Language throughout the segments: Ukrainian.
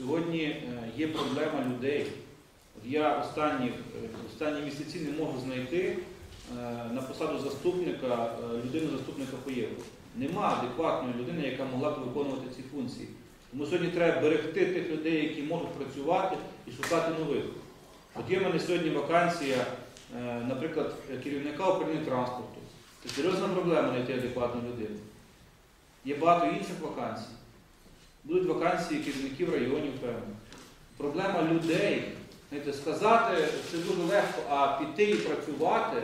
Сьогодні е, є проблема людей. Я останні, е, останні місяці не можу знайти е, на посаду заступника е, людину заступника по євро. Нема адекватної людини, яка могла б виконувати ці функції. Тому сьогодні треба берегти тих людей, які можуть працювати і шукати нових. От є в мене сьогодні вакансія, наприклад, керівника управління транспорту. Це серйозна проблема знайти адекватну людину. Є багато інших вакансій. Будуть вакансії керівників районів, певно. Проблема людей, знаєте, сказати це дуже легко, а піти і працювати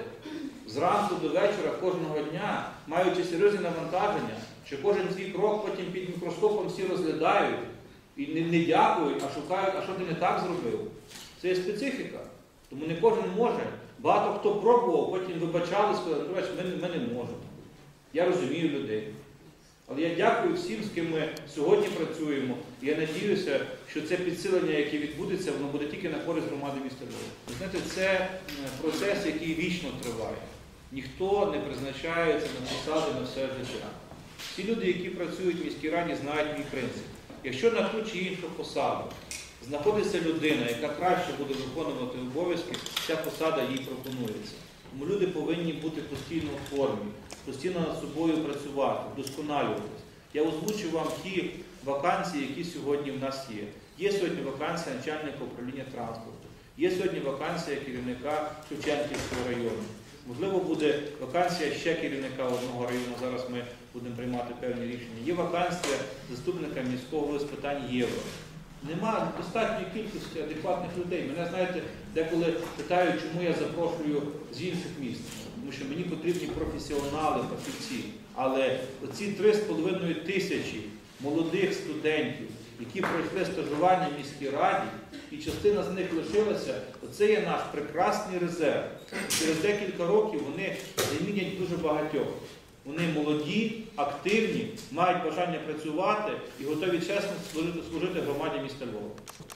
зранку до вечора кожного дня, маючи серйозні навантаження, що кожен свій крок потім під мікроскопом всі розглядають і не, не дякують, а шукають, а що ти не так зробив. Це є специфіка. Тому не кожен може. Багато хто пробував, потім вибачали, сказали, «Ну, ми, ми не можемо. Я розумію людей. Але я дякую всім, з ким ми сьогодні працюємо. Я надіюся, що це підсилення, яке відбудеться, воно буде тільки на користь громади міста Львова. Знаєте, це е, процес, який вічно триває. Ніхто не призначається на посади на все життя. Всі люди, які працюють в міській раді, знають мій принцип. Якщо на ту чи іншу посаду знаходиться людина, яка краще буде виконувати обов'язки, ця посада їй пропонується. Люди повинні бути постійно в формі, постійно над собою працювати, вдосконалюватись. Я озвучу вам ті вакансії, які сьогодні в нас є. Є сьогодні вакансія начальника управління транспорту, є сьогодні вакансія керівника Шевченківського району. Можливо, буде вакансія ще керівника одного району. Зараз ми будемо приймати певні рішення. Є вакансія заступника міського з питань євро. Нема достатньої кількості адекватних людей. Мене, знаєте, деколи питають, чому я запрошую з інших міст. Тому що мені потрібні професіонали, фахівці. Але оці 3,5 тисячі молодих студентів, які пройшли стажування в міській раді, і частина з них лишилася, оце є наш прекрасний резерв. Через декілька років вони замінять дуже багатьох. Вони молоді, активні, мають бажання працювати і готові чесно служити, громаді міста Львова.